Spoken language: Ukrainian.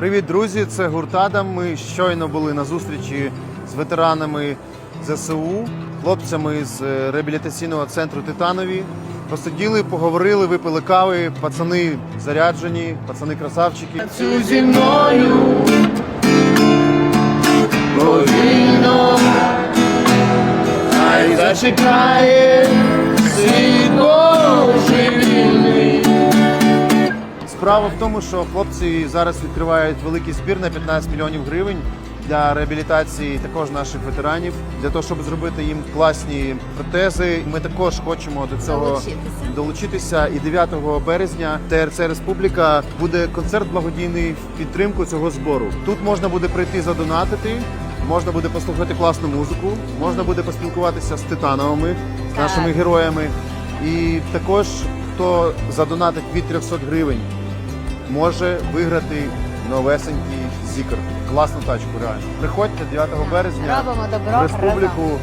Привіт, друзі! Це гурт Адам. Ми щойно були на зустрічі з ветеранами ЗСУ, хлопцями з е, реабілітаційного центру Титанові. Посиділи, поговорили, випили кави. Пацани заряджені, пацани красавчики. Цю зі мною повільно, хай зачекає Справа в тому, що хлопці зараз відкривають великий збір на 15 мільйонів гривень для реабілітації також наших ветеранів, для того, щоб зробити їм класні протези. Ми також хочемо до цього Долучитися. долучитися. І 9 березня ТРЦ Республіка буде концерт благодійний в підтримку цього збору. Тут можна буде прийти задонатити. Можна буде послухати класну музику, можна буде поспілкуватися з титановими, з нашими героями. І також хто задонатить від 300 гривень, може виграти новесенький зікер. Класну тачку, реально. Приходьте 9 березня Робимо добро в республіку. разом.